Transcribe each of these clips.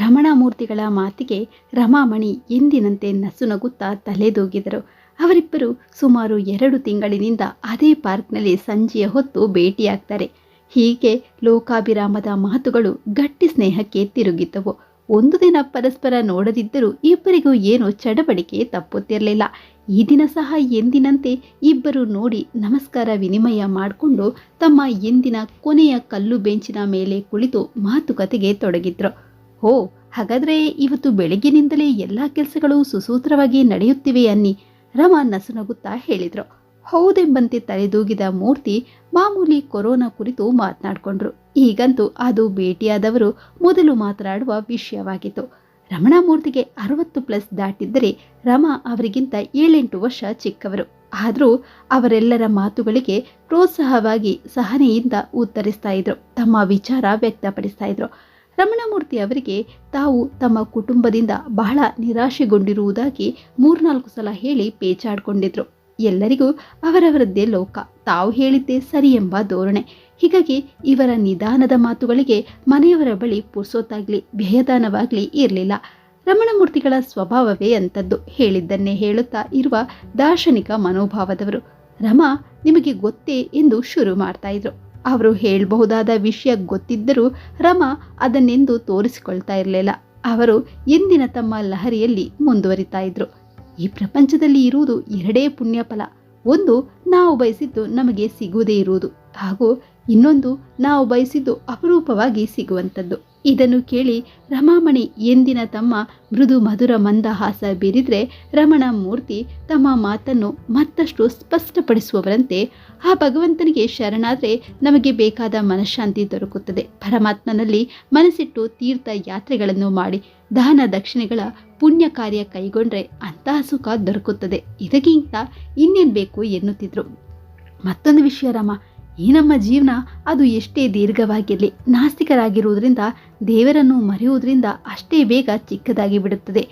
ರಮಣಾಮೂರ್ತಿಗಳ ಮಾತಿಗೆ ರಮಾಮಣಿ ಎಂದಿನಂತೆ ನಸುನಗುತ್ತಾ ತಲೆದೂಗಿದರು. ಅವರಿಬ್ಬರು ಸುಮಾರು ಎರಡು ತಿಂಗಳಿನಿಂದ ಅದೇ ಪಾರ್ಕ್ನಲ್ಲಿ ಸಂಜೆಯ ಹೊತ್ತು ಭೇಟಿಯಾಗ್ತಾರೆ. ಹೀಗೆ ಲೋಕಾಭಿರಾಮದ ಮಾತುಗಳು ಗಟ್ಟಿ ಸ್ನೇಹಕ್ಕೆ ತಿರುಗಿದ್ದವು ಒಂದು ದಿನ ಪರಸ್ಪರ ನೋಡದಿದ್ದರೂ ಇಬ್ಬರಿಗೂ ಏನು ಚಡಬಡಿಕೆ ತಪ್ಪುತ್ತಿರಲಿಲ್ಲ. ಈ ದಿನ ಸಹ ಎಂದಿನಂತೆ ಇಬ್ಬರು ನೋಡಿ ನಮಸ್ಕಾರ ವಿನಿಮಯ ಮಾಡಿಕೊಂಡು ತಮ್ಮ ಎಂದಿನ ಕೊನೆಯ ಕಲ್ಲು ಬೆಂಚಿನ ಮೇಲೆ ಕುಳಿತು ಮಾತುಕತೆಗೆ ತೊಡಗಿದ್ರು. ಓ ಹಾಗಾದ್ರೆ ಇವತ್ತು ಬೆಳಗ್ಗಿನಿಂದಲೇ ಎಲ್ಲ ಕೆಲಸಗಳು ಸುಸೂತ್ರವಾಗಿ ನಡೆಯುತ್ತಿವೆ ಅನ್ನಿ ರಮ ನಸುನಗುತ್ತಾ ಹೇಳಿದ್ರು. ಹೌದೆಂಬಂತೆ ತಲೆದೂಗಿದ ಮೂರ್ತಿ ಮಾಮೂಲಿ ಕೊರೋನಾ ಕುರಿತು ಮಾತನಾಡಿಕೊಂಡ್ರು. ಈಗಂತೂ ಅದು ಭೇಟಿಯಾದವರು ಮೊದಲು ಮಾತನಾಡುವ ವಿಷಯವಾಗಿತ್ತು. ರಮಣಾಮೂರ್ತಿಗೆ ಅರವತ್ತು ಪ್ಲಸ್ ದಾಟಿದ್ದರೆ ರಮಾ ಅವರಿಗಿಂತ ಏಳೆಂಟು ವರ್ಷ ಚಿಕ್ಕವರು. ಆದರೂ ಅವರೆಲ್ಲರ ಮಾತುಗಳಿಗೆ ಪ್ರೋತ್ಸಾಹವಾಗಿ ಸಹನೆಯಿಂದ ಉತ್ತರಿಸ್ತಾ ಇದ್ರು. ತಮ್ಮ ವಿಚಾರ ವ್ಯಕ್ತಪಡಿಸ್ತಾ ಇದ್ರು. ರಮಣಮೂರ್ತಿ ಅವರಿಗೆ ತಾವು ತಮ್ಮ ಕುಟುಂಬದಿಂದ ಬಹಳ ನಿರಾಶೆಗೊಂಡಿರುವುದಾಗಿ ಮೂರ್ನಾಲ್ಕು ಸಲ ಹೇಳಿ ಪೇಚಾಡ್ಕೊಂಡಿದ್ರು. ಎಲ್ಲರಿಗೂ ಅವರವರದ್ದೇ ಲೋಕ. ತಾವು ಹೇಳಿದ್ದೇ ಸರಿ ಎಂಬ ಧೋರಣೆ. ಹೀಗಾಗಿ ಇವರ ನಿಧಾನದ ಮಾತುಗಳಿಗೆ ಮನೆಯವರ ಬಳಿ ಪುರ್ಸೋತಾಗ್ಲಿ ವ್ಯಯದಾನವಾಗ್ಲಿ ಇರಲಿಲ್ಲ. ರಮಣಮೂರ್ತಿಗಳ ಸ್ವಭಾವವೇ ಅಂಥದ್ದು. ಹೇಳಿದ್ದನ್ನೇ ಹೇಳುತ್ತಾ ಇರುವ ದಾರ್ಶನಿಕ ಮನೋಭಾವದವರು. ರಮ, ನಿಮಗೆ ಗೊತ್ತೇ ಎಂದು ಶುರು ಮಾಡ್ತಾ ಇದ್ರು. ಅವರು ಹೇಳಬಹುದಾದ ವಿಷಯ ಗೊತ್ತಿದ್ದರೂ ರಮಾ ಅದನ್ನೆಂದು ತೋರಿಸಿಕೊಳ್ತಾ ಇರಲಿಲ್ಲ. ಅವರು ಎಂದಿನ ತಮ್ಮ ಲಹರಿಯಲ್ಲಿ ಮುಂದುವರಿತಾ ಇದ್ರು. ಈ ಪ್ರಪಂಚದಲ್ಲಿ ಇರುವುದು ಎರಡೇ ಪುಣ್ಯ ಫಲ ಒಂದು, ನಾವು ಬಯಸಿದ್ದು ನಮಗೆ ಸಿಗುವುದೇ ಇರುವುದು. ಹಾಗೂ ಇನ್ನೊಂದು, ನಾವು ಬಯಸಿದ್ದು ಅಪರೂಪವಾಗಿ ಸಿಗುವಂಥದ್ದು. ಇದನ್ನು ಕೇಳಿ ರಮಾಮಣಿ ಎಂದಿನ ತಮ್ಮ ಮೃದು ಮಧುರ ಮಂದಹಾಸ ಬೀರಿದ್ರೆ ರಮಣ ಮೂರ್ತಿ ತಮ್ಮ ಮಾತನ್ನು ಮತ್ತಷ್ಟು ಸ್ಪಷ್ಟಪಡಿಸುವವರಂತೆ, ಆ ಭಗವಂತನಿಗೆ ಶರಣಾದರೆ ನಮಗೆ ಬೇಕಾದ ಮನಃಶಾಂತಿ ದೊರಕುತ್ತದೆ. ಪರಮಾತ್ಮನಲ್ಲಿ ಮನಸ್ಸಿಟ್ಟು ತೀರ್ಥ ಯಾತ್ರೆಗಳನ್ನು ಮಾಡಿ ದಾನ ದಕ್ಷಿಣೆಗಳ ಪುಣ್ಯ ಕಾರ್ಯ ಕೈಗೊಂಡ್ರೆ ಅಂತಹ ಸುಖ ದೊರಕುತ್ತದೆ. ಇದಕ್ಕಿಂತ ಇನ್ನೇನು ಬೇಕು ಎನ್ನುತ್ತಿದ್ರು. ಮತ್ತೊಂದು ವಿಷಯ ರಾಮ ಈ ನಮ್ಮ ಜೀವನ ಅದು ಎಷ್ಟೇ ದೀರ್ಘವಾಗಿರಲಿ, ನಾಸ್ತಿಕರಾಗಿರುವುದರಿಂದ, ದೇವರನ್ನು ಮರೆಯುವುದರಿಂದ ಅಷ್ಟೇ ಬೇಗ ಚಿಕ್ಕದಾಗಿ ಬಿಡುತ್ತದೆ.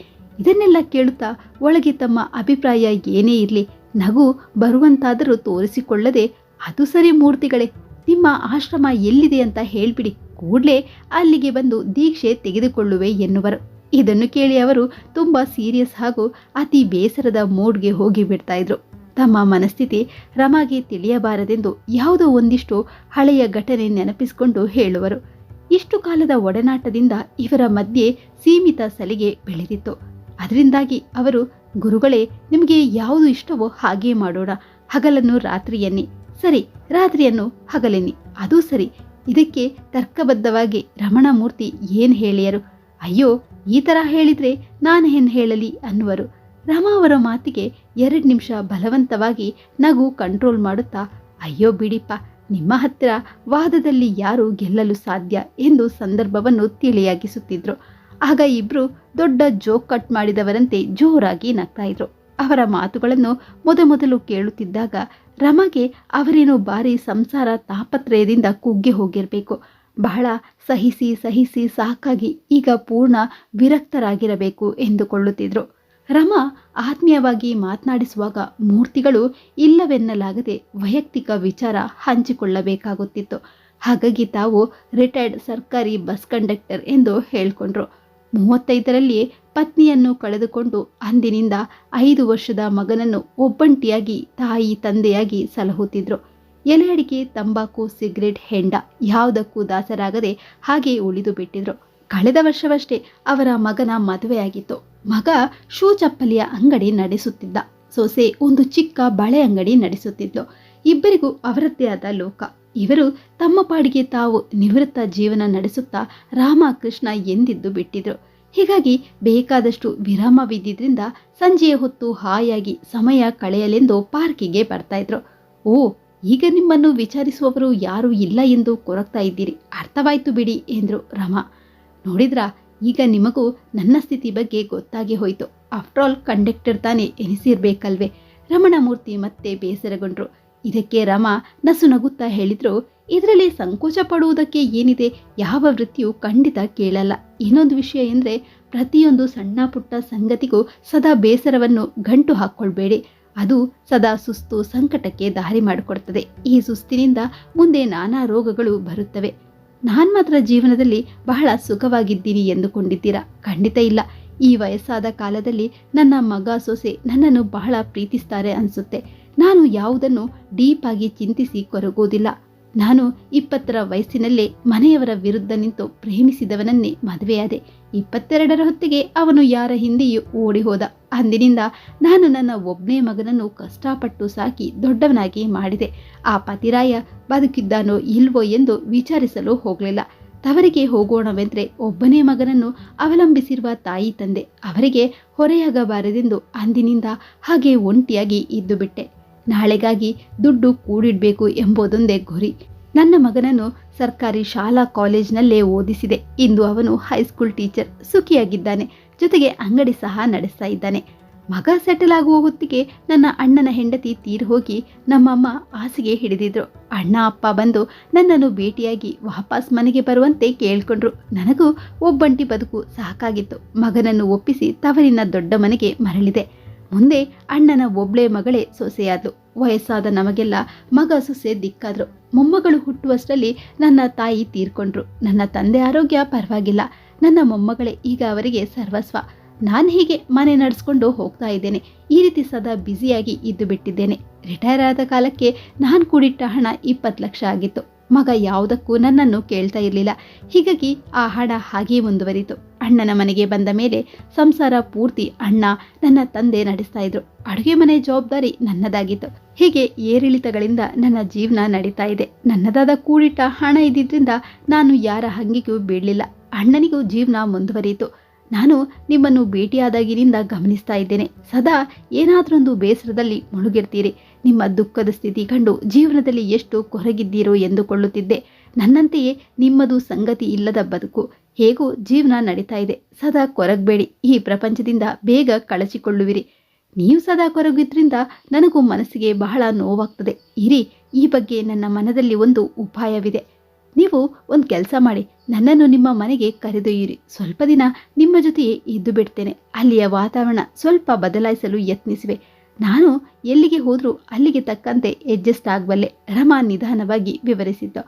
ಇದನ್ನೆಲ್ಲ ಕೇಳುತ್ತಾ ಒಳಗೆ ತಮ್ಮ ಅಭಿಪ್ರಾಯ ಏನೇ ಇರಲಿ, ನಗು ಬರುವಂತಾದರೂ ತೋರಿಸಿಕೊಳ್ಳದೆ, ಅದು ಸರಿ ಮೂರ್ತಿಗಳೇ, ನಿಮ್ಮ ಆಶ್ರಮ ಎಲ್ಲಿದೆ ಅಂತ ಹೇಳಿಬಿಡಿ, ಕೂಡಲೇ ಅಲ್ಲಿಗೆ ಬಂದು ದೀಕ್ಷೆ ತೆಗೆದುಕೊಳ್ಳುವೆ ಎನ್ನುವರು. ಇದನ್ನು ಕೇಳಿ ಅವರು ತುಂಬ ಸೀರಿಯಸ್ ಹಾಗೂ ಅತಿ ಬೇಸರದ ಮೂಡ್ಗೆ ಹೋಗಿ ಬಿಡ್ತಾ ಇದ್ರು. ತಮ್ಮ ಮನಸ್ಥಿತಿ ರಮಾಗೆ ತಿಳಿಯಬಾರದೆಂದು ಯಾವುದೋ ಒಂದಿಷ್ಟು ಹಳೆಯ ಘಟನೆ ನೆನಪಿಸಿಕೊಂಡು ಹೇಳುವರು. ಇಷ್ಟು ಕಾಲದ ಒಡನಾಟದಿಂದ ಇವರ ಮಧ್ಯೆ ಸೀಮಿತ ಸಲಿಗೆ ಬೆಳೆದಿತ್ತು. ಅದರಿಂದಾಗಿ ಅವರು, ಗುರುಗಳೇ, ನಿಮಗೆ ಯಾವುದು ಇಷ್ಟವೋ ಹಾಗೇ ಮಾಡೋಣ. ಹಗಲನ್ನು ರಾತ್ರಿಯನ್ನಿ ಸರಿ, ರಾತ್ರಿಯನ್ನು ಹಗಲೆನ್ನಿ. ಅದು ಸರಿ. ಇದಕ್ಕೆ ತರ್ಕಬದ್ಧವಾಗಿ ರಮಣಮೂರ್ತಿ ಏನು ಹೇಳಿಯರು? ಅಯ್ಯೋ, ಈ ಥರ ಹೇಳಿದ್ರೆ ನಾನು ಏನು ಹೇಳಲಿ? ಅನ್ನುವರು. ರಮಾ ಅವರ ಮಾತಿಗೆ ಎರಡು ನಿಮಿಷ ಬಲವಂತವಾಗಿ ನಗು ಕಂಟ್ರೋಲ್ ಮಾಡುತ್ತಾ, ಅಯ್ಯೋ ಬಿಡಿಪ್ಪ, ನಿಮ್ಮ ಹತ್ತಿರ ವಾದದಲ್ಲಿ ಯಾರು ಗೆಲ್ಲಲು ಸಾಧ್ಯ? ಎಂದು ಸಂದರ್ಭವನ್ನು ತಿಳಿಯಾಗಿಸುತ್ತಿದ್ರು. ಆಗ ಇಬ್ಬರು ದೊಡ್ಡ ಜೋಕ್ ಕಟ್ ಮಾಡಿದವರಂತೆ ಜೋರಾಗಿ ನಗ್ತಾ ಇದ್ರು. ಅವರ ಮಾತುಗಳನ್ನು ಮೊದಮೊದಲು ಕೇಳುತ್ತಿದ್ದಾಗ ರಮಗೆ ಅವರೇನೋ ಬಾರಿ ಸಂಸಾರ ತಾಪತ್ರಯದಿಂದ ಕುಗ್ಗಿ ಹೋಗಿರಬೇಕು. ಬಹಳ ಸಹಿಸಿ ಸಹಿಸಿ ಸಾಕಾಗಿ ಈಗ ಪೂರ್ಣ ವಿರಕ್ತರಾಗಿರಬೇಕು ಎಂದುಕೊಳ್ಳುತ್ತಿದ್ರು. ರಮಾ ಆತ್ಮೀಯವಾಗಿ ಮಾತನಾಡಿಸುವಾಗ ಮೂರ್ತಿಗಳು ಇಲ್ಲವೆನ್ನಲಾಗದೆ ವೈಯಕ್ತಿಕ ವಿಚಾರ ಹಂಚಿಕೊಳ್ಳಬೇಕಾಗುತ್ತಿತ್ತು. ಹಾಗಾಗಿ ತಾವು ರಿಟೈರ್ಡ್ ಸರ್ಕಾರಿ ಬಸ್ ಕಂಡಕ್ಟರ್ ಎಂದು ಹೇಳಿಕೊಂಡ್ರು. ಮೂವತ್ತೈದರಲ್ಲಿ ಪತ್ನಿಯನ್ನು ಕಳೆದುಕೊಂಡು ಅಂದಿನಿಂದ ಐದು ವರ್ಷದ ಮಗನನ್ನು ಒಬ್ಬಂಟಿಯಾಗಿ ತಾಯಿ ತಂದೆಯಾಗಿ ಸಲಹುತ್ತಿದ್ರು. ಎಲೆ ಅಡಿಕೆ ತಂಬಾಕು, ಸಿಗರೆಟ್, ಹೆಂಡ ಯಾವುದಕ್ಕೂ ದಾಸರಾಗದೆ ಹಾಗೆ ಉಳಿದು ಬಿಟ್ಟಿದ್ರು ಕಳೆದ ವರ್ಷವಷ್ಟೇ ಅವರ ಮಗನ ಮದುವೆಯಾಗಿತ್ತು. ಮಗ ಶೂ ಚಪ್ಪಲಿಯ ಅಂಗಡಿ ನಡೆಸುತ್ತಿದ್ದ. ಸೊಸೆ ಒಂದು ಚಿಕ್ಕ ಬಳೆ ಅಂಗಡಿ ನಡೆಸುತ್ತಿದ್ಲು. ಇಬ್ಬರಿಗೂ ಅವರದ್ದೇ ಆದ ಲೋಕ. ಇವರು ತಮ್ಮ ಪಾಡಿಗೆ ತಾವು ನಿವೃತ್ತ ಜೀವನ ನಡೆಸುತ್ತಾ ರಾಮಕೃಷ್ಣ ಎಂದಿದ್ದು ಬಿಟ್ಟಿದ್ರು. ಹೀಗಾಗಿ ಬೇಕಾದಷ್ಟು ವಿರಾಮವಿದ್ದಿದ್ರಿಂದ ಸಂಜೆಯ ಹೊತ್ತು ಹಾಯಾಗಿ ಸಮಯ ಕಳೆಯಲೆಂದು ಪಾರ್ಕಿಗೆ ಬರ್ತಾ ಇದ್ರು. ಓ, ಈಗ ನಿಮ್ಮನ್ನು ವಿಚಾರಿಸುವವರು ಯಾರೂ ಇಲ್ಲ ಎಂದು ಕೊರಗ್ತಾ ಇದ್ದೀರಿ. ಅರ್ಥವಾಯ್ತು ಬಿಡಿ, ಎಂದರು ರಮಾ. ನೋಡಿದ್ರಾ? ಈಗ ನಿಮಗೂ ನನ್ನ ಸ್ಥಿತಿ ಬಗ್ಗೆ ಗೊತ್ತಾಗಿ ಹೋಯಿತು. ಆಫ್ಟರ್ ಆಲ್ ಕಂಡಕ್ಟರ್ ತಾನೇ ಎನಿಸಿರ್ಬೇಕಲ್ವೇ? ರಮಣಮೂರ್ತಿ ಮತ್ತೆ ಬೇಸರಗೊಂಡ್ರು. ಇದಕ್ಕೆ ರಮ ನಸು ನಗುತ್ತಾ ಹೇಳಿದ್ರು, ಇದರಲ್ಲಿ ಸಂಕೋಚ ಪಡುವುದಕ್ಕೆ ಏನಿದೆ? ಯಾವ ವೃತ್ತಿಯೂ ಖಂಡಿತ ಕೇಳಲ್ಲ. ಇನ್ನೊಂದು ವಿಷಯ ಎಂದರೆ, ಪ್ರತಿಯೊಂದು ಸಣ್ಣ ಪುಟ್ಟ ಸಂಗತಿಗೂ ಸದಾ ಬೇಸರವನ್ನು ಗಂಟು ಹಾಕ್ಕೊಳ್ಬೇಡಿ ಅದು ಸದಾ ಸುಸ್ತು ಸಂಕಟಕ್ಕೆ ದಾರಿ ಮಾಡಿಕೊಡ್ತದೆ. ಈ ಸುಸ್ತಿನಿಂದ ಮುಂದೆ ನಾನಾ ರೋಗಗಳು ಬರುತ್ತವೆ. ನಾನು ಮಾತ್ರ ಜೀವನದಲ್ಲಿ ಬಹಳ ಸುಖವಾಗಿದ್ದೀನಿ ಎಂದುಕೊಂಡಿದ್ದೀರಾ? ಖಂಡಿತ ಇಲ್ಲ. ಈ ವಯಸ್ಸಾದ ಕಾಲದಲ್ಲಿ ನನ್ನ ಮಗ ಸೊಸೆ ನನ್ನನ್ನು ಬಹಳ ಪ್ರೀತಿಸ್ತಾರೆ ಅನಿಸುತ್ತೆ. ನಾನು ಯಾವುದನ್ನು ಡೀಪಾಗಿ ಚಿಂತಿಸಿ ಕೊರಗುವುದಿಲ್ಲ. ನಾನು ಇಪ್ಪತ್ತರ ವಯಸ್ಸಿನಲ್ಲೇ ಮನೆಯವರ ವಿರುದ್ಧ ನಿಂತು ಪ್ರೇಮಿಸಿದವನನ್ನೇ ಮದುವೆಯಾದೆ. ಇಪ್ಪತ್ತೆರಡರ ಹೊತ್ತಿಗೆ ಅವನು ಯಾರ ಹಿಂದೆಯೂ ಓಡಿ ಹೋದ. ಅಂದಿನಿಂದ ನಾನು ನನ್ನ ಒಬ್ಬನೇ ಮಗನನ್ನು ಕಷ್ಟಪಟ್ಟು ಸಾಕಿ ದೊಡ್ಡವನಾಗಿ ಮಾಡಿದೆ. ಆ ಪತಿರಾಯ ಬದುಕಿದ್ದಾನೋ ಇಲ್ವೋ ಎಂದು ವಿಚಾರಿಸಲು ಹೋಗಲಿಲ್ಲ. ತವರಿಗೆ ಹೋಗೋಣವೆಂದ್ರೆ ಒಬ್ಬನೇ ಮಗನನ್ನು ಅವಲಂಬಿಸಿರುವ ತಾಯಿ ತಂದೆ ಅವರಿಗೆ ಹೊರೆಯಾಗಬಾರದೆಂದು ಅಂದಿನಿಂದ ಹಾಗೆ ಒಂಟಿಯಾಗಿ ಇದ್ದು ಬಿಟ್ಟೆ. ನಾಳೆಗಾಗಿ ದುಡ್ಡು ಕೂಡಿಡಬೇಕು ಎಂಬುದೊಂದೇ ಗುರಿ. ನನ್ನ ಮಗನನ್ನು ಸರ್ಕಾರಿ ಶಾಲಾ ಕಾಲೇಜ್ನಲ್ಲೇ ಓದಿಸಿದೆ. ಇಂದು ಅವನು ಹೈಸ್ಕೂಲ್ ಟೀಚರ್, ಸುಖಿಯಾಗಿದ್ದಾನೆ. ಜೊತೆಗೆ ಅಂಗಡಿ ಸಹ ನಡೆಸ್ತಾ ಇದ್ದಾನೆ. ಮಗ ಸೆಟಲ್ ಆಗುವ ಹೊತ್ತಿಗೆ ನನ್ನ ಅಣ್ಣನ ಹೆಂಡತಿ ತೀರ್ ಹೋಗಿ ನಮ್ಮಮ್ಮ ಹಾಸಿಗೆ ಹಿಡಿದಿದ್ರು. ಅಣ್ಣ, ಅಪ್ಪ ಬಂದು ನನ್ನನ್ನು ಭೇಟಿಯಾಗಿ ವಾಪಸ್ ಮನೆಗೆ ಬರುವಂತೆ ಕೇಳ್ಕೊಂಡ್ರು. ನನಗೂ ಒಬ್ಬಂಟಿ ಬದುಕು ಸಾಕಾಗಿತ್ತು. ಮಗನನ್ನು ಒಪ್ಪಿಸಿ ತವರಿನ ದೊಡ್ಡ ಮನೆಗೆ ಮರಳಿದೆ. ಮುಂದೆ ಅಣ್ಣನ ಒಬ್ಳೆ ಮಗಳೇ ಸೊಸೆಯಾದ್ಲು. ವಯಸ್ಸಾದ ನಮಗೆಲ್ಲ ಮಗ ಸೊಸೆ ದಿಕ್ಕಾದ್ರು. ಮೊಮ್ಮಗಳು ಹುಟ್ಟುವಷ್ಟರಲ್ಲಿ ನನ್ನ ತಾಯಿ ತೀರ್ಕೊಂಡ್ರು. ನನ್ನ ತಂದೆ ಆರೋಗ್ಯ ಪರವಾಗಿಲ್ಲ. ನನ್ನ ಮೊಮ್ಮಗಳೇ, ಈಗ ಅವರಿಗೆ ಸರ್ವಸ್ವ. ನಾನು ಹೀಗೆ ಮನೆ ನಡೆಸ್ಕೊಂಡು ಹೋಗ್ತಾ ಇದ್ದೇನೆ. ಈ ರೀತಿ ಸದಾ ಬ್ಯುಸಿಯಾಗಿ ಇದ್ದು ಬಿಟ್ಟಿದ್ದೇನೆ. ರಿಟೈರ್ ಆದ ಕಾಲಕ್ಕೆ ನಾನು ಕೂಡಿಟ್ಟ ಹಣ ಇಪ್ಪತ್ತು ಲಕ್ಷ ಆಗಿತ್ತು. ಮಗ ಯಾವುದಕ್ಕೂ ನನ್ನನ್ನು ಕೇಳ್ತಾ ಇರಲಿಲ್ಲ. ಹೀಗಾಗಿ ಆ ಹಣ ಹಾಗೇ ಮುಂದುವರಿತು. ಅಣ್ಣನ ಮನೆಗೆ ಬಂದ ಮೇಲೆ ಸಂಸಾರ ಪೂರ್ತಿ ಅಣ್ಣ, ನನ್ನ ತಂದೆ ನಡೆಸ್ತಾ ಇದ್ರು. ಅಡುಗೆ ಮನೆ ಜವಾಬ್ದಾರಿ ನನ್ನದಾಗಿತ್ತು. ಹೀಗೆ ಏರಿಳಿತಗಳಿಂದ ನನ್ನ ಜೀವನ ನಡೀತಾ ಇದೆ. ನನ್ನದಾದ ಕೂಡಿಟ್ಟ ಹಣ ಇದ್ದಿದ್ದರಿಂದ ನಾನು ಯಾರ ಹಂಗಿಗೂ ಬೀಳಲಿಲ್ಲ. ಅಣ್ಣನಿಗೂ ಜೀವನ ಮುಂದುವರಿಯಿತು. ನಾನು ನಿಮ್ಮನ್ನು ಭೇಟಿಯಾದಾಗಿನಿಂದ ಗಮನಿಸ್ತಾ ಇದ್ದೇನೆ. ಸದಾ ಏನಾದರೊಂದು ಬೇಸರದಲ್ಲಿ ಮುಳುಗಿರ್ತೀರಿ. ನಿಮ್ಮ ದುಃಖದ ಸ್ಥಿತಿ ಕಂಡು ಜೀವನದಲ್ಲಿ ಎಷ್ಟು ಕೊರಗಿದ್ದೀರೋ ಎಂದುಕೊಳ್ಳುತ್ತಿದ್ದೆ. ನನ್ನಂತೆಯೇ ನಿಮ್ಮದು ಸಂಗತಿ ಇಲ್ಲದ ಬದುಕು. ಹೇಗೂ ಜೀವನ ನಡೀತಾ ಇದೆ. ಸದಾ ಕೊರಗಬೇಡಿ. ಈ ಪ್ರಪಂಚದಿಂದ ಬೇಗ ಕಳಚಿಕೊಳ್ಳುವಿರಿ. ನೀವು ಸದಾ ಕೊರಗಿದ್ರಿಂದ ನನಗೂ ಮನಸ್ಸಿಗೆ ಬಹಳ ನೋವಾಗ್ತದೆ. ಇರಿ, ಈ ಬಗ್ಗೆ ನನ್ನ ಮನದಲ್ಲಿ ಒಂದು ಉಪಾಯವಿದೆ. ನೀವು ಒಂದು ಕೆಲಸ ಮಾಡಿ, ನನ್ನನ್ನು ನಿಮ್ಮ ಮನೆಗೆ ಕರೆದೊಯ್ಯಿರಿ. ಸ್ವಲ್ಪ ದಿನ ನಿಮ್ಮ ಜೊತೆಯೇ ಇದ್ದು ಬಿಡ್ತೇನೆ. ಅಲ್ಲಿಯ ವಾತಾವರಣ ಸ್ವಲ್ಪ ಬದಲಾಯಿಸಲು ಯತ್ನಿಸಿವೆ. ನಾನು ಎಲ್ಲಿಗೆ ಹೋದರೂ ಅಲ್ಲಿಗೆ ತಕ್ಕಂತೆ ಅಡ್ಜಸ್ಟ್ ಆಗಬಲ್ಲೆ, ರಮಾ ನಿಧಾನವಾಗಿ ವಿವರಿಸಿದ್ದು.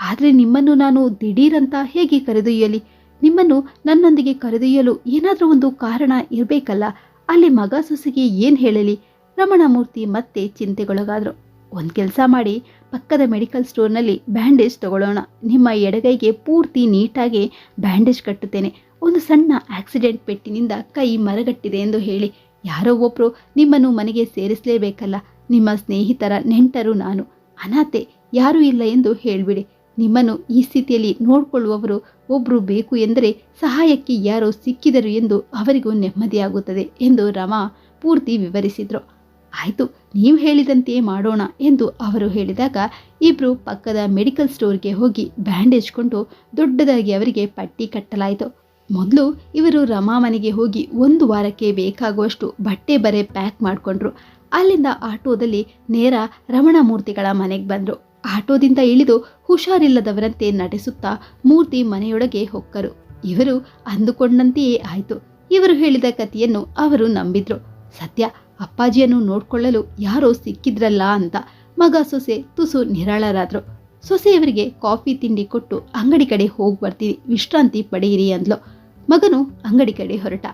ಆದರೆ ನಿಮ್ಮನ್ನು ನಾನು ದಿಢೀರಂತ ಹೇಗೆ ಕರೆದೊಯ್ಯಲಿ? ನಿಮ್ಮನ್ನು ನನ್ನೊಂದಿಗೆ ಕರೆದೊಯ್ಯಲು ಏನಾದರೂ ಒಂದು ಕಾರಣ ಇರಬೇಕಲ್ಲ, ಅಲ್ಲಿ ಮಗ ಸೊಸೆಗೆ ಏನು ಹೇಳಲಿ? ರಮಣಮೂರ್ತಿ ಮತ್ತೆ ಚಿಂತೆಗೊಳಗಾದರು. ಒಂದು ಕೆಲಸ ಮಾಡಿ ಪಕ್ಕದ ಮೆಡಿಕಲ್ ಸ್ಟೋರ್ನಲ್ಲಿ ಬ್ಯಾಂಡೇಜ್ ತಗೊಳ್ಳೋಣ. ನಿಮ್ಮ ಎಡಗೈಗೆ ಪೂರ್ತಿ ನೀಟಾಗಿ ಬ್ಯಾಂಡೇಜ್ ಕಟ್ಟುತ್ತೇನೆ. ಒಂದು ಸಣ್ಣ ಆಕ್ಸಿಡೆಂಟ್ ಪೆಟ್ಟಿನಿಂದ ಕೈ ಮರಗಟ್ಟಿದೆ ಎಂದು ಹೇಳಿ. ಯಾರೋ ಒಬ್ಬರು ನಿಮ್ಮನ್ನು ಮನೆಗೆ ಸೇರಿಸಲೇಬೇಕಲ್ಲ. ನಿಮ್ಮ ಸ್ನೇಹಿತರ ನೆಂಟರು ನಾನು. ಅನಾಥೆ ಯಾರೂ ಇಲ್ಲ ಎಂದು ಹೇಳಿಬಿಡಿ. ನಿಮ್ಮನ್ನು ಈ ಸ್ಥಿತಿಯಲ್ಲಿ ನೋಡಿಕೊಳ್ಳುವವರು ಒಬ್ಬರು ಬೇಕು ಎಂದರೆ ಸಹಾಯಕ್ಕೆ ಯಾರೋ ಸಿಕ್ಕಿದರು ಎಂದು ಅವರಿಗೂ ನೆಮ್ಮದಿಯಾಗುತ್ತದೆ ಎಂದು ರಮಾ ಪೂರ್ತಿ ವಿವರಿಸಿದರು. ಆಯಿತು, ನೀವು ಹೇಳಿದಂತೆಯೇ ಮಾಡೋಣ ಎಂದು ಅವರು ಹೇಳಿದಾಗ ಇಬ್ಬರು ಪಕ್ಕದ ಮೆಡಿಕಲ್ ಸ್ಟೋರ್ಗೆ ಹೋಗಿ ಬ್ಯಾಂಡೇಜ್ ಕೊಂಡು ದೊಡ್ಡದಾಗಿ ಅವರಿಗೆ ಪಟ್ಟಿ ಕಟ್ಟಲಾಯಿತು. ಮೊದಲು ಇವರು ರಮಾ ಮನೆಗೆ ಹೋಗಿ ಒಂದು ವಾರಕ್ಕೆ ಬೇಕಾಗುವಷ್ಟು ಬಟ್ಟೆ ಬರೆ ಪ್ಯಾಕ್ ಮಾಡಿಕೊಂಡ್ರು. ಅಲ್ಲಿಂದ ಆಟೋದಲ್ಲಿ ನೇರ ರಮಣ ಮೂರ್ತಿಗಳ ಮನೆಗೆ ಬಂದರು. ಆಟೋದಿಂದ ಇಳಿದು ಹುಷಾರಿಲ್ಲದವರಂತೆ ನಟಿಸುತ್ತಾ ಮೂರ್ತಿ ಮನೆಯೊಳಗೆ ಹೊಕ್ಕರು. ಇವರು ಅಂದುಕೊಂಡಂತೆಯೇ ಆಯಿತು. ಇವರು ಹೇಳಿದ ಕಥೆಯನ್ನು ಅವರು ನಂಬಿದ್ರು. ಸತ್ಯ ಅಪ್ಪಾಜಿಯನ್ನು ನೋಡ್ಕೊಳ್ಳಲು ಯಾರೋ ಸಿಕ್ಕಿದ್ರಲ್ಲ ಅಂತ ಮಗ ಸೊಸೆ ತುಸು ನಿರಾಳರಾದರು. ಸೊಸೆಯವರಿಗೆ ಕಾಫಿ ತಿಂಡಿ ಕೊಟ್ಟು ಅಂಗಡಿ ಕಡೆ ಹೋಗಿ ಬರ್ತೀವಿ, ವಿಶ್ರಾಂತಿ ಪಡೆಯಿರಿ ಅಂದ್ಲು. ಮಗನು ಅಂಗಡಿ ಕಡೆ ಹೊರಟ.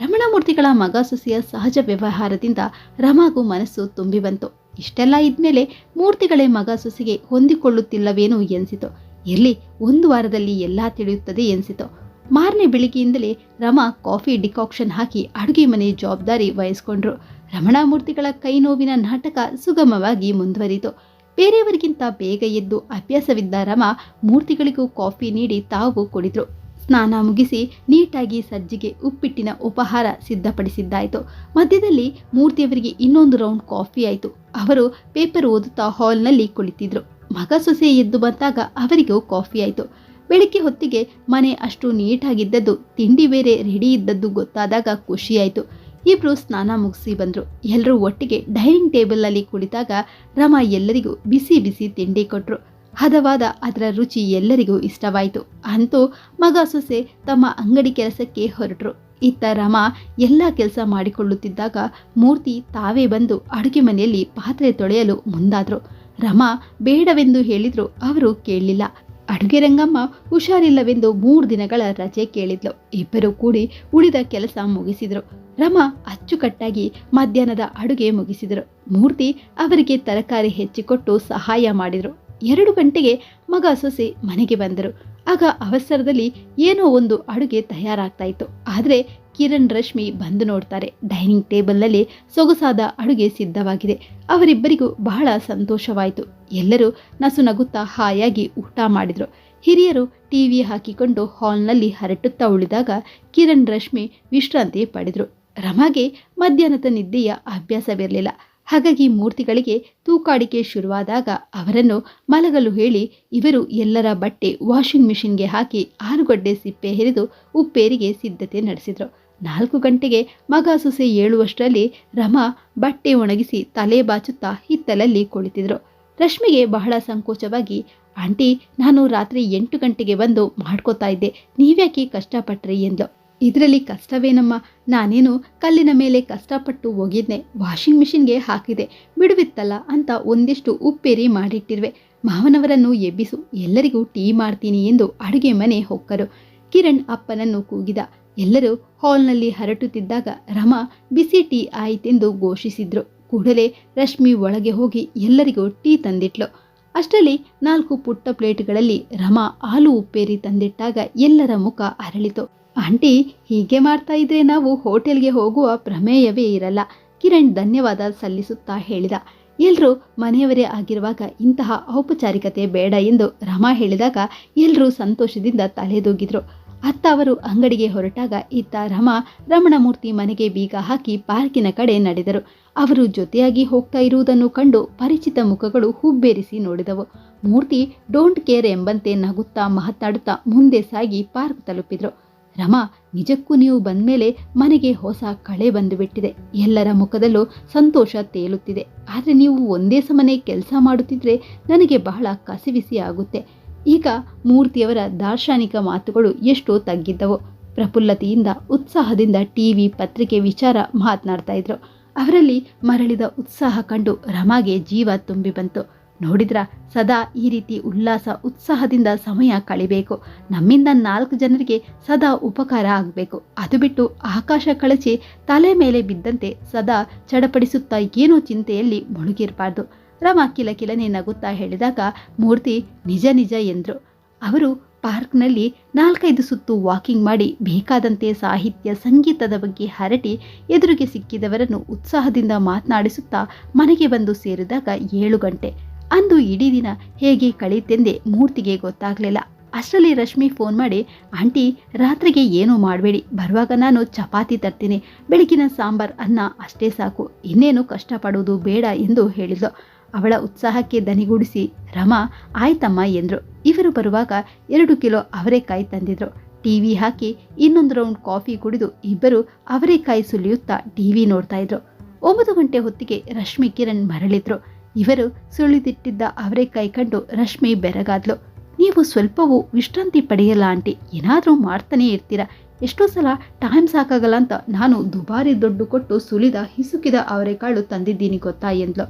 ರಮಣಮೂರ್ತಿಗಳ ಮಗ ಸೊಸೆಯ ಸಹಜ ವ್ಯವಹಾರದಿಂದ ರಮಾಗೂ ಮನಸ್ಸು ತುಂಬಿ ಬಂತು. ಇಷ್ಟೆಲ್ಲ ಇದ್ಮೇಲೆ ಮೂರ್ತಿಗಳೇ ಮಗ ಸೊಸೆಗೆ ಹೊಂದಿಕೊಳ್ಳುತ್ತಿಲ್ಲವೇನೋ ಎನ್ಸಿತು. ಎಲ್ಲಿ ಒಂದು ವಾರದಲ್ಲಿ ಎಲ್ಲ ತಿಳಿಯುತ್ತದೆ ಎನ್ಸಿತು. ಮಾರನೇ ಬೆಳಿಗ್ಗೆಯಿಂದಲೇ ರಮಾ ಕಾಫಿ ಡಿಕಾಕ್ಷನ್ ಹಾಕಿ ಅಡುಗೆ ಮನೆ ಜವಾಬ್ದಾರಿ ವಹಿಸ್ಕೊಂಡ್ರು. ರಮಣಾಮೂರ್ತಿಗಳ ಕೈ ನೋವಿನ ನಾಟಕ ಸುಗಮವಾಗಿ ಮುಂದುವರಿತು ಬೇರೆಯವರಿಗಿಂತ ಬೇಗ ಎದ್ದು ಅಭ್ಯಾಸವಿದ್ದ ರಮ ಮೂರ್ತಿಗಳಿಗೂ ಕಾಫಿ ನೀಡಿ ತಾವು ಕುಡಿದ್ರು. ಸ್ನಾನ ಮುಗಿಸಿ ನೀಟಾಗಿ ಸಜ್ಜಿಗೆ ಉಪ್ಪಿಟ್ಟಿನ ಉಪಹಾರ ಸಿದ್ಧಪಡಿಸಿದ್ದಾಯಿತು. ಮಧ್ಯದಲ್ಲಿ ಮೂರ್ತಿಯವರಿಗೆ ಇನ್ನೊಂದು ರೌಂಡ್ ಕಾಫಿ ಆಯಿತು. ಅವರು ಪೇಪರ್ ಓದುತ್ತಾ ಹಾಲ್ನಲ್ಲಿ ಕುಳಿತಿದ್ರು. ಮಗ ಸೊಸೆ ಎದ್ದು ಬಂದಾಗ ಅವರಿಗೂ ಕಾಫಿ ಆಯಿತು. ಬೆಳಿಗ್ಗೆ ಹೊತ್ತಿಗೆ ಮನೆ ಅಷ್ಟು ನೀಟಾಗಿದ್ದದ್ದು, ತಿಂಡಿ ಬೇರೆ ರೆಡಿ ಇದ್ದದ್ದು ಗೊತ್ತಾದಾಗ ಖುಷಿಯಾಯಿತು. ಇಬ್ರು ಸ್ನಾನ ಮುಗಿಸಿ ಬಂದರು. ಎಲ್ಲರೂ ಒಟ್ಟಿಗೆ ಡೈನಿಂಗ್ ಟೇಬಲ್ನಲ್ಲಿ ಕುಳಿತಾಗ ರಮ ಎಲ್ಲರಿಗೂ ಬಿಸಿ ಬಿಸಿ ತಿಂಡಿ ಕೊಟ್ಟರು ಹದವಾದ ಅದರ ರುಚಿ ಎಲ್ಲರಿಗೂ ಇಷ್ಟವಾಯಿತು. ಅಂತೂ ಮಗ ಸೊಸೆ ತಮ್ಮ ಅಂಗಡಿ ಕೆಲಸಕ್ಕೆ ಹೊರಟರು. ಇತ್ತ ರಮ ಎಲ್ಲ ಕೆಲಸ ಮಾಡಿಕೊಳ್ಳುತ್ತಿದ್ದಾಗ ಮೂರ್ತಿ ತಾವೇ ಬಂದು ಅಡುಗೆ ಮನೆಯಲ್ಲಿ ಪಾತ್ರೆ ತೊಳೆಯಲು ಮುಂದಾದ್ರು. ರಮ ಬೇಡವೆಂದು ಹೇಳಿದ್ರು ಅವರು ಕೇಳಲಿಲ್ಲ. ಅಡುಗೆ ರಂಗಮ್ಮ ಹುಷಾರಿಲ್ಲವೆಂದು ಮೂರು ದಿನಗಳ ರಜೆ ಕೇಳಿದ್ಲು. ಇಬ್ಬರು ಕೂಡಿ ಉಳಿದ ಕೆಲಸ ಮುಗಿಸಿದ್ರು. ರಮಾ ಅಚ್ಚುಕಟ್ಟಾಗಿ ಮಧ್ಯಾಹ್ನದ ಅಡುಗೆ ಮುಗಿಸಿದರು. ಮೂರ್ತಿ ಅವರಿಗೆ ತರಕಾರಿ ಹೆಚ್ಚಿಕೊಟ್ಟು ಸಹಾಯ ಮಾಡಿದರು. ಎರಡು ಗಂಟೆಗೆ ಮಗ ಸೊಸೆ ಮನೆಗೆ ಬಂದರು. ಆಗ ಅವಸರದಲ್ಲಿ ಏನೋ ಒಂದು ಅಡುಗೆ ತಯಾರಾಗ್ತಾ ಇತ್ತು ಆದರೆ ಕಿರಣ್ ರಶ್ಮಿ ಬಂದು ನೋಡ್ತಾರೆ. ಡೈನಿಂಗ್ ಟೇಬಲ್ನಲ್ಲಿ ಸೊಗಸಾದ ಅಡುಗೆ ಸಿದ್ಧವಾಗಿದೆ. ಅವರಿಬ್ಬರಿಗೂ ಬಹಳ ಸಂತೋಷವಾಯಿತು. ಎಲ್ಲರೂ ನಸು ನಗುತ್ತಾ ಹಾಯಾಗಿ ಊಟ ಮಾಡಿದರು. ಹಿರಿಯರು ಟಿವಿ ಹಾಕಿಕೊಂಡು ಹಾಲ್ನಲ್ಲಿ ಹರಟುತ್ತಾ ಉಳಿದಾಗ ಕಿರಣ್ ರಶ್ಮಿ ವಿಶ್ರಾಂತಿ ಪಡೆದ್ರು. ರಮಾಗೆ ಮಧ್ಯಾಹ್ನದ ನಿದ್ದೆಯ ಅಭ್ಯಾಸವಿರಲಿಲ್ಲ ಹಾಗಾಗಿ ಮೂರ್ತಿಗಳಿಗೆ ತೂಕಾಡಿಕೆ ಶುರುವಾದಾಗ ಅವರನ್ನು ಮಲಗಲು ಹೇಳಿ ಇವರು ಎಲ್ಲರ ಬಟ್ಟೆ ವಾಷಿಂಗ್ ಮಿಷಿನ್ಗೆ ಹಾಕಿ ಆಲೂಗಡ್ಡೆ ಸಿಪ್ಪೆ ಹೆರಿದು ಉಪ್ಪೇರಿಗೆ ಸಿದ್ಧತೆ ನಡೆಸಿದರು. ನಾಲ್ಕು ಗಂಟೆಗೆ ಮಗ ಸೊಸೆ ಏಳುವಷ್ಟರಲ್ಲಿ ರಮಾ ಬಟ್ಟೆ ಒಣಗಿಸಿ ತಲೆ ಬಾಚುತ್ತಾ ಹಿತ್ತಲಲ್ಲಿ ಕುಳಿತಿದ್ರು. ರಶ್ಮಿಗೆ ಬಹಳ ಸಂಕೋಚವಾಗಿ, ಆಂಟಿ, ನಾನು ರಾತ್ರಿ ಎಂಟು ಗಂಟೆಗೆ ಬಂದು ಮಾಡ್ಕೋತಾ ಇದ್ದೆ. ನೀವ್ಯಾಕೆ ಕಷ್ಟಪಟ್ರಿ? ಎಂದ್ಲು. ಇದರಲ್ಲಿ ಕಷ್ಟವೇನಮ್ಮ? ನಾನೇನು ಕಲ್ಲಿನ ಮೇಲೆ ಕಷ್ಟಪಟ್ಟು ಹೋಗಿದ್ದೆ ವಾಷಿಂಗ್ ಮಿಷಿನ್ಗೆ ಹಾಕಿದೆ. ಬಿಡುವಿತ್ತಲ್ಲ ಅಂತ ಒಂದಿಷ್ಟು ಉಪ್ಪೇರಿ ಮಾಡಿಟ್ಟಿರುವೆ. ಮಾವನವರನ್ನು ಎಬ್ಬಿಸು. ಎಲ್ಲರಿಗೂ ಟೀ ಮಾಡ್ತೀನಿ ಎಂದು ಅಡುಗೆ ಮನೆ ಹೊಕ್ಕರು. ಕಿರಣ್ ಅಪ್ಪನನ್ನು ಕೂಗಿದ. ಎಲ್ಲರೂ ಹಾಲ್ನಲ್ಲಿ ಹರಟುತ್ತಿದ್ದಾಗ ರಮಾ, ಬಿಸಿ ಟೀ ಆಯಿತೆಂದು ಘೋಷಿಸಿದ್ರು. ಕೂಡಲೇ ರಶ್ಮಿ ಒಳಗೆ ಹೋಗಿ ಎಲ್ಲರಿಗೂ ಟೀ ತಂದಿಟ್ಲು. ಅಷ್ಟರಲ್ಲಿ ನಾಲ್ಕು ಪುಟ್ಟ ಪ್ಲೇಟ್ಗಳಲ್ಲಿ ರಮಾ ಹಾಲು ಉಪ್ಪೇರಿ ತಂದಿಟ್ಟಾಗ ಎಲ್ಲರ ಮುಖ ಅರಳಿತು. ಆಂಟಿ, ಹೀಗೆ ಮಾಡ್ತಾ ಇದ್ರೆ ನಾವು ಹೋಟೆಲ್ಗೆ ಹೋಗುವ ಪ್ರಮೇಯವೇ ಇರಲ್ಲ. ಕಿರಣ್ ಧನ್ಯವಾದ ಸಲ್ಲಿಸುತ್ತಾ ಹೇಳಿದ. ಎಲ್ಲರೂ ಮನೆಯವರೇ ಆಗಿರುವಾಗ ಇಂತಹ ಔಪಚಾರಿಕತೆ ಬೇಡ ಎಂದು ರಮಾ ಹೇಳಿದಾಗ ಎಲ್ಲರೂ ಸಂತೋಷದಿಂದ ತಲೆದೂಗಿದ್ರು. ಅತ್ತ ಅವರು ಅಂಗಡಿಗೆ ಹೊರಟಾಗ ಇತ್ತ ರಮಾ ರಮಣಮೂರ್ತಿ ಮನೆಗೆ ಬೀಗ ಹಾಕಿ ಪಾರ್ಕಿನ ಕಡೆ ನಡೆದರು. ಅವರು ಜೊತೆಯಾಗಿ ಹೋಗ್ತಾ ಇರುವುದನ್ನು ಕಂಡು ಪರಿಚಿತ ಮುಖಗಳು ಹುಬ್ಬೇರಿಸಿ ನೋಡಿದವು. ಮೂರ್ತಿ, ಡೋಂಟ್ ಕೇರ್ ಎಂಬಂತೆ ನಗುತ್ತಾ ಮಾತಾಡುತ್ತಾ ಮುಂದೆ ಸಾಗಿ ಪಾರ್ಕ್ ತಲುಪಿದ್ರು. ರಮಾ, ನಿಜಕ್ಕೂ ನೀವು ಬಂದಮೇಲೆ ಮನೆಗೆ ಹೊಸ ಕಳೆ ಬಂದುಬಿಟ್ಟಿದೆ ಎಲ್ಲರ ಮುಖದಲ್ಲೂ ಸಂತೋಷ ತೇಲುತ್ತಿದೆ. ಆದರೆ ನೀವು ಒಂದೇ ಸಮನೆ ಕೆಲಸ ಮಾಡುತ್ತಿದ್ರೆ ನನಗೆ ಬಹಳ ಕಸಿವಿಸಿ ಆಗುತ್ತೆ. ಈಗ ಮೂರ್ತಿಯವರ ದಾರ್ಶನಿಕ ಮಾತುಗಳು ಎಷ್ಟೋ ತಗ್ಗಿದ್ದವು. ಪ್ರಫುಲ್ಲತೆಯಿಂದ, ಉತ್ಸಾಹದಿಂದ ಟಿವಿ ಪತ್ರಿಕೆ ವಿಚಾರ ಮಾತನಾಡ್ತಾ ಇದ್ರು. ಅವರಲ್ಲಿ ಮರಳಿದ ಉತ್ಸಾಹ ಕಂಡು ರಮಾಗೆ ಜೀವ ತುಂಬಿ ಬಂತು. ನೋಡಿದ್ರ? ಸದಾ ಈ ರೀತಿ ಉಲ್ಲಾಸ, ಉತ್ಸಾಹದಿಂದ ಸಮಯ ಕಳಿಬೇಕು. ನಮ್ಮಿಂದ ನಾಲ್ಕು ಜನರಿಗೆ ಸದಾ ಉಪಕಾರ ಆಗಬೇಕು. ಅದು ಬಿಟ್ಟು ಆಕಾಶ ಕಳಚಿ ತಲೆ ಮೇಲೆ ಬಿದ್ದಂತೆ ಸದಾ ಚಡಪಡಿಸುತ್ತಾ ಏನೋ ಚಿಂತೆಯಲ್ಲಿ ಮುಳುಗಿರಬಾರ್ದು. ರಮ ಕಿಲ ಕಿಲನೆ ನಗುತ್ತಾ ಹೇಳಿದಾಗ ಮೂರ್ತಿ, ನಿಜ ನಿಜ ಎಂದರು. ಅವರು ಪಾರ್ಕ್ನಲ್ಲಿ ನಾಲ್ಕೈದು ಸುತ್ತು ವಾಕಿಂಗ್ ಮಾಡಿ ಬೇಕಾದಂತೆ ಸಾಹಿತ್ಯ, ಸಂಗೀತದ ಬಗ್ಗೆ ಹರಟಿ ಎದುರಿಗೆ ಸಿಕ್ಕಿದವರನ್ನು ಉತ್ಸಾಹದಿಂದ ಮಾತನಾಡಿಸುತ್ತಾ ಮನೆಗೆ ಬಂದು ಸೇರಿದಾಗ ಏಳು ಗಂಟೆ. ಅಂದು ಇಡೀ ದಿನ ಹೇಗೆ ಕಳೆಯುತ್ತೆಂದೇ ಮೂರ್ತಿಗೆ ಗೊತ್ತಾಗಲಿಲ್ಲ. ಅಷ್ಟರಲ್ಲಿ ರಶ್ಮಿ ಫೋನ್ ಮಾಡಿ, ಆಂಟಿ, ರಾತ್ರಿಗೆ ಏನೂ ಮಾಡಬೇಡಿ. ಬರುವಾಗ ನಾನು ಚಪಾತಿ ತರ್ತೀನಿ. ಬೆಳಗಿನ ಸಾಂಬಾರ್ ಅನ್ನ ಅಷ್ಟೇ ಸಾಕು. ಇನ್ನೇನು ಕಷ್ಟಪಡುವುದು ಬೇಡ ಎಂದು ಹೇಳಿದ್ಲು. ಅವಳ ಉತ್ಸಾಹಕ್ಕೆ ದನಿಗೂಡಿಸಿ, ರಮಾ, ಆಯ್ತಮ್ಮ ಎಂದರು. ಇವರು ಬರುವಾಗ ಎರಡು ಕಿಲೋ ಅವರೆಕಾಯಿ ತಂದಿದ್ರು. ಟಿವಿ ಹಾಕಿ ಇನ್ನೊಂದು ರೌಂಡ್ ಕಾಫಿ ಕುಡಿದು ಇಬ್ಬರು ಅವರೆಕಾಯಿ ಸುಲಿಯುತ್ತಾ ಟಿವಿ ನೋಡ್ತಾ ಇದ್ರು. ಒಂಬತ್ತು ಗಂಟೆ ಹೊತ್ತಿಗೆ ರಶ್ಮಿ ಕಿರಣ್ ಮರಳಿದ್ರು. ಇವರು ಸುಳಿದಿಟ್ಟಿದ್ದ ಅವರೆಕಾಯಿ ಕಂಡು ರಶ್ಮಿ ಬೆರಗಾದ್ಲು. ನೀವು ಸ್ವಲ್ಪವೂ ವಿಶ್ರಾಂತಿ ಪಡೆಯಲ್ಲ ಆಂಟಿ, ಏನಾದರೂ ಮಾಡ್ತಾನೇ ಇರ್ತೀರಾ? ಎಷ್ಟೋ ಸಲ ಟೈಮ್ ಸಾಕಾಗಲ್ಲ ಅಂತ ನಾನು ದುಬಾರಿ ದುಡ್ಡು ಕೊಟ್ಟು ಸುಲಿದ ಹಿಸುಕಿದ ಅವರೆಕಾಳು ತಂದಿದ್ದೀನಿ ಗೊತ್ತಾ ಎಂದ್ಲು.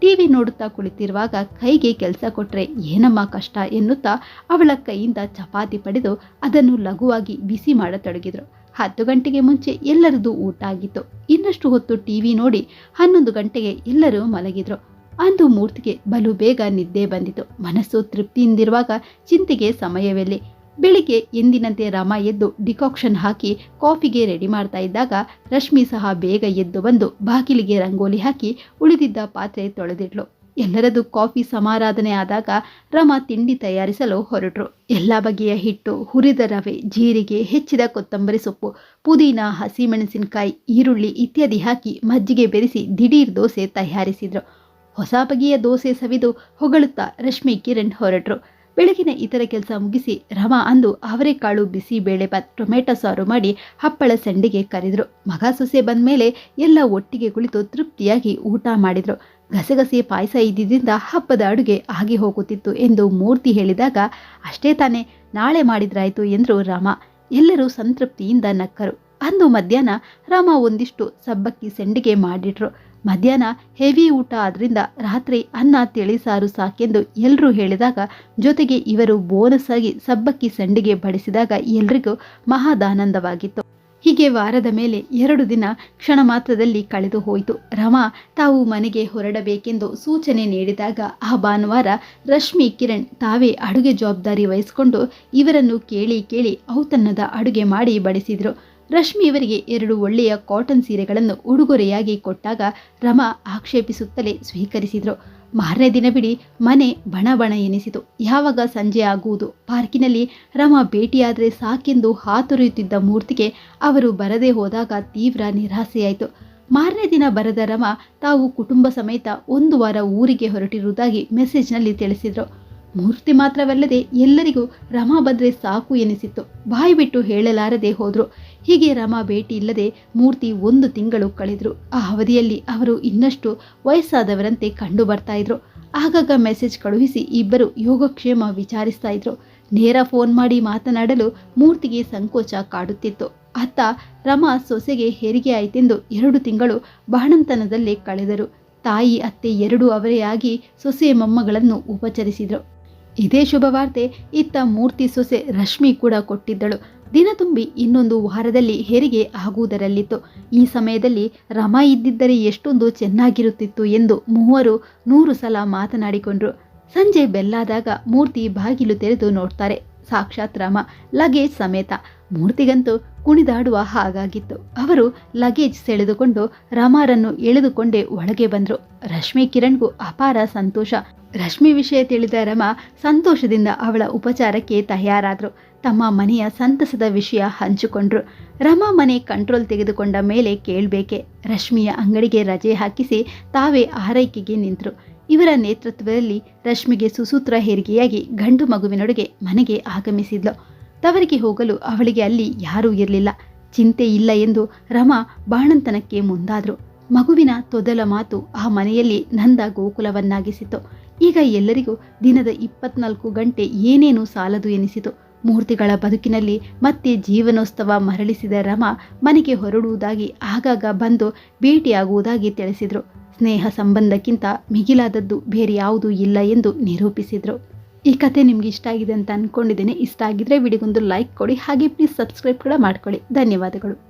ಟಿ ವಿ ನೋಡುತ್ತಾ ಕುಳಿತಿರುವಾಗ ಕೈಗೆ ಕೆಲಸ ಕೊಟ್ಟರೆ ಏನಮ್ಮ ಕಷ್ಟ ಎನ್ನುತ್ತಾ ಅವಳ ಕೈಯಿಂದ ಚಪಾತಿ ಪಡೆದು ಅದನ್ನು ಲಘುವಾಗಿ ಬಿಸಿ ಮಾಡತೊಡಗಿದರು. ಹತ್ತು ಗಂಟೆಗೆ ಮುಂಚೆ ಎಲ್ಲರದು ಊಟ ಆಗಿತ್ತು. ಇನ್ನಷ್ಟು ಹೊತ್ತು ಟಿವಿ ನೋಡಿ ಹನ್ನೊಂದು ಗಂಟೆಗೆ ಎಲ್ಲರೂ ಮಲಗಿದ್ರು. ಅಂದು ಮೂರ್ತಿಗೆ ಬಲು ಬೇಗ ನಿದ್ದೆ ಬಂದಿತು. ಮನಸ್ಸು ತೃಪ್ತಿಯಿಂದಿರುವಾಗ ಚಿಂತೆಗೆ ಸಮಯವೆಲ್ಲಿ ಬೆಳಿಗ್ಗೆ ಎಂದಿನಂತೆ ರಮ ಎದ್ದು ಡಿಕಾಕ್ಷನ್ ಹಾಕಿ ಕಾಫಿಗೆ ರೆಡಿ ಮಾಡ್ತಾ ಇದ್ದಾಗ ರಶ್ಮಿ ಸಹ ಬೇಗ ಎದ್ದು ಬಂದು ಬಾಗಿಲಿಗೆ ರಂಗೋಲಿ ಹಾಕಿ ಉಳಿದಿದ್ದ ಪಾತ್ರೆ ತೊಳೆದಿಟ್ಲು. ಎಲ್ಲರದು ಕಾಫಿ ಸಮಾರಾಧನೆ ಆದಾಗ ರಮ ತಿಂಡಿ ತಯಾರಿಸಲು ಹೊರಟರು. ಎಲ್ಲ ಬಗೆಯ ಹಿಟ್ಟು, ಹುರಿದ ರವೆ, ಜೀರಿಗೆ, ಹೆಚ್ಚಿದ ಕೊತ್ತಂಬರಿ ಸೊಪ್ಪು, ಪುದೀನ, ಹಸಿಮೆಣಸಿನಕಾಯಿ, ಈರುಳ್ಳಿ ಇತ್ಯಾದಿ ಹಾಕಿ ಮಜ್ಜಿಗೆ ಬೆರೆಸಿ ದಿಢೀರ್ ದೋಸೆ ತಯಾರಿಸಿದ್ರು. ಹೊಸ ಬಗೆಯ ದೋಸೆ ಸವಿದು ಹೊಗಳುತ್ತಾ ರಶ್ಮಿ ಕಿರಣ್ ಹೊರಟರು. ಬೆಳಗಿನ ಇತರ ಕೆಲಸ ಮುಗಿಸಿ ರಮಾ ಅಂದು ಅವರೆಕಾಳು ಬಿಸಿ ಬೇಳೆಬಾತ್ ಟೊಮೆಟೊ ಸಾರು ಮಾಡಿ ಹಪ್ಪಳ ಸಂಡಿಗೆ ಕರೆದರು. ಮಗ ಸೊಸೆ ಬಂದ ಮೇಲೆ ಎಲ್ಲ ಒಟ್ಟಿಗೆ ಕುಳಿತು ತೃಪ್ತಿಯಾಗಿ ಊಟ ಮಾಡಿದರು. ಗಸಗಸೆ ಪಾಯಸ ಇದ್ದಿದ್ದರಿಂದ ಹಬ್ಬದ ಅಡುಗೆ ಆಗಿ ಹೋಗುತ್ತಿತ್ತು ಎಂದು ಮೂರ್ತಿ ಹೇಳಿದಾಗ, ಅಷ್ಟೇ ತಾನೇ, ನಾಳೆ ಮಾಡಿದ್ರಾಯಿತು ಎಂದರು ರಾಮ. ಎಲ್ಲರೂ ಸಂತೃಪ್ತಿಯಿಂದ ನಕ್ಕರು. ಅಂದು ಮಧ್ಯಾಹ್ನ ರಾಮ ಒಂದಿಷ್ಟು ಸಬ್ಬಕ್ಕಿ ಸೆಂಡಿಗೆ ಮಾಡಿಟ್ರು. ಮಧ್ಯಾಹ್ನ ಹೆವಿ ಊಟ ಆದ್ರಿಂದ ರಾತ್ರಿ ಅನ್ನ ತಿಳಿಸಾರು ಸಾಕೆಂದು ಎಲ್ಲರೂ ಹೇಳಿದಾಗ ಜೊತೆಗೆ ಇವರು ಬೋನಸ್ ಆಗಿ ಸಬ್ಬಕ್ಕಿ ಸಂಡಿಗೆ ಬಡಿಸಿದಾಗ ಎಲ್ರಿಗೂ ಮಹಾದಾನಂದವಾಗಿತ್ತು. ಹೀಗೆ ವಾರದ ಮೇಲೆ ಎರಡು ದಿನ ಕ್ಷಣ ಮಾತ್ರದಲ್ಲಿ ಕಳೆದು ಹೋಯಿತು. ರಮಾ ತಾವು ಮನೆಗೆ ಹೊರಡಬೇಕೆಂದು ಸೂಚನೆ ನೀಡಿದಾಗ ಆ ಭಾನುವಾರ ರಶ್ಮಿ ಕಿರಣ್ ತಾವೇ ಅಡುಗೆ ಜವಾಬ್ದಾರಿ ವಹಿಸಿಕೊಂಡು ಇವರನ್ನು ಕೇಳಿ ಕೇಳಿ ಔತನ್ನದ ಅಡುಗೆ ಮಾಡಿ ಬಡಿಸಿದ್ರು. ರಶ್ಮಿ ಇವರಿಗೆ ಎರಡು ಒಳ್ಳೆಯ ಕಾಟನ್ ಸೀರೆಗಳನ್ನು ಉಡುಗೊರೆಯಾಗಿ ಕೊಟ್ಟಾಗ ರಮಾ ಆಕ್ಷೇಪಿಸುತ್ತಲೇ ಸ್ವೀಕರಿಸಿದ್ರು. ಮಾರನೇ ದಿನ ಬಿಡಿ ಮನೆ ಬಣ ಬಣ ಎನಿಸಿತು. ಯಾವಾಗ ಸಂಜೆ ಆಗುವುದು? ಪಾರ್ಕಿನಲ್ಲಿ ರಮಾ ಭೇಟಿಯಾದರೆ ಸಾಕೆಂದು ಹಾತೊರೆಯುತ್ತಿದ್ದ ಮೂರ್ತಿಗೆ ಅವರು ಬರದೇ ಹೋದಾಗ ತೀವ್ರ ನಿರಾಸೆಯಾಯಿತು. ಮಾರನೇ ದಿನ ಬರದ ರಮಾ ತಾವು ಕುಟುಂಬ ಸಮೇತ ಒಂದು ವಾರ ಊರಿಗೆ ಹೊರಟಿರುವುದಾಗಿ ಮೆಸೇಜ್ನಲ್ಲಿ ತಿಳಿಸಿದರು. ಮೂರ್ತಿ ಮಾತ್ರವಲ್ಲದೆ ಎಲ್ಲರಿಗೂ ರಮಾ ಬಂದರೆ ಸಾಕು ಎನಿಸಿತ್ತು. ಬಾಯಿ ಬಿಟ್ಟು ಹೇಳಲಾರದೆ ಹೋದ್ರು. ಹೀಗೆ ರಮಾ ಭೇಟಿ ಇಲ್ಲದೆ ಮೂರ್ತಿ ಒಂದು ತಿಂಗಳು ಕಳೆದ್ರು. ಆ ಅವಧಿಯಲ್ಲಿ ಅವರು ಇನ್ನಷ್ಟು ವಯಸ್ಸಾದವರಂತೆ ಕಂಡು ಬರ್ತಾ ಇದ್ರು. ಆಗಾಗ ಮೆಸೇಜ್ ಕಳುಹಿಸಿ ಇಬ್ಬರು ಯೋಗಕ್ಷೇಮ ವಿಚಾರಿಸ್ತಾ ಇದ್ರು. ನೇರ ಫೋನ್ ಮಾಡಿ ಮಾತನಾಡಲು ಮೂರ್ತಿಗೆ ಸಂಕೋಚ ಕಾಡುತ್ತಿತ್ತು. ಅತ್ತ ರಮಾ ಸೊಸೆಗೆ ಹೆರಿಗೆ ಆಯಿತೆಂದು ಎರಡು ತಿಂಗಳು ಬಾಣಂತನದಲ್ಲೇ ಕಳೆದರು. ತಾಯಿ, ಅತ್ತೆ ಎರಡೂ ಅವರೇ ಆಗಿ ಸೊಸೆ ಮೊಮ್ಮಗಳನ್ನು ಉಪಚರಿಸಿದ್ರು. ಇದೇ ಶುಭವಾರ್ತೆ. ಇತ್ತ ಮೂರ್ತಿ ಸೊಸೆ ರಶ್ಮಿ ಕೂಡ ಕೊಟ್ಟಿದ್ದಳು. ದಿನ ತುಂಬಿ ಇನ್ನೊಂದು ವಾರದಲ್ಲಿ ಹೆರಿಗೆ ಆಗುವುದರಲ್ಲಿತ್ತು. ಈ ಸಮಯದಲ್ಲಿ ರಮ ಇದ್ದಿದ್ದರೆ ಎಷ್ಟೊಂದು ಚೆನ್ನಾಗಿರುತ್ತಿತ್ತು ಎಂದು ಮೂವರು ನೂರು ಸಲ ಮಾತನಾಡಿಕೊಂಡ್ರು. ಸಂಜೆ ಬೆಲ್ಲಾದಾಗ ಮೂರ್ತಿ ಬಾಗಿಲು ತೆರೆದು ನೋಡ್ತಾರೆ. ಸಾಕ್ಷಾತ್ ರಮ ಲಗೇಜ್ ಸಮೇತ. ಮೂರ್ತಿಗಂತೂ ಕುಣಿದಾಡುವ ಹಾಗಾಗಿತ್ತು. ಅವರು ಲಗೇಜ್ ಸೆಳೆದುಕೊಂಡು ರಮಾರನ್ನು ಎಳೆದುಕೊಂಡೇ ಒಳಗೆ ಬಂದರು. ರಶ್ಮಿ ಕಿರಣ್ಗೂ ಅಪಾರ ಸಂತೋಷ. ರಶ್ಮಿ ವಿಷಯ ತಿಳಿದ ರಮ ಸಂತೋಷದಿಂದ ಅವಳ ಉಪಚಾರಕ್ಕೆ ತಯಾರಾದರು. ತಮ್ಮ ಮನೆಯ ಸಂತಸದ ವಿಷಯ ಹಂಚಿಕೊಂಡ್ರು. ರಮಾ ಮನೆ ಕಂಟ್ರೋಲ್ ತೆಗೆದುಕೊಂಡ ಮೇಲೆ ಕೇಳಬೇಕೆ. ರಶ್ಮಿಯ ಅಂಗಡಿಗೆ ರಜೆ ಹಾಕಿಸಿ ತಾವೇ ಆರೈಕೆಗೆ ನಿಂತರು. ಇವರ ನೇತೃತ್ವದಲ್ಲಿ ರಶ್ಮಿಗೆ ಸುಸೂತ್ರ ಹೆರಿಗೆಯಾಗಿ ಗಂಡು ಮಗುವಿನೊಡೆಗೆ ಮನೆಗೆ ಆಗಮಿಸಿದ್ಲು. ತವರಿಗೆ ಹೋಗಲು ಅವಳಿಗೆ ಅಲ್ಲಿ ಯಾರೂ ಇರಲಿಲ್ಲ. ಚಿಂತೆ ಇಲ್ಲ ಎಂದು ರಮಾ ಬಾಣಂತನಕ್ಕೆ ಮುಂದಾದರು. ಮಗುವಿನ ತೊದಲ ಮಾತು ಆ ಮನೆಯಲ್ಲಿ ನಂದ ಗೋಕುಲವನ್ನಾಗಿಸಿತು ಈಗ ಎಲ್ಲರಿಗೂ ದಿನದ ಇಪ್ಪತ್ನಾಲ್ಕು ಗಂಟೆ ಏನೇನೂ ಸಾಲದು ಎನಿಸಿತು. ಮೂರ್ತಿಗಳ ಬದುಕಿನಲ್ಲಿ ಮತ್ತೆ ಜೀವನೋತ್ಸವ ಮರಳಿಸಿದ ರಮ ಮನೆಗೆ ಹೊರಡುವುದಾಗಿ ಆಗಾಗ ಬಂದು ಭೇಟಿಯಾಗುವುದಾಗಿ ತಿಳಿಸಿದರು. ಸ್ನೇಹ ಸಂಬಂಧಕ್ಕಿಂತ ಮಿಗಿಲಾದದ್ದು ಬೇರೆ ಯಾವುದೂ ಇಲ್ಲ ಎಂದು ನಿರೂಪಿಸಿದರು. ಈ ಕತೆ ನಿಮ್ಗೆ ಇಷ್ಟ ಆಗಿದೆ ಅಂತ ಅಂದ್ಕೊಂಡಿದ್ದೇನೆ ಇಷ್ಟ ಆಗಿದ್ರೆ ವಿಡಿಯೋಗೊಂದು ಲೈಕ್ ಕೊಡಿ. ಹಾಗೆ ಪ್ಲೀಸ್ ಸಬ್ಸ್ಕ್ರೈಬ್ ಕೂಡ ಮಾಡ್ಕೊಳ್ಳಿ. ಧನ್ಯವಾದಗಳು.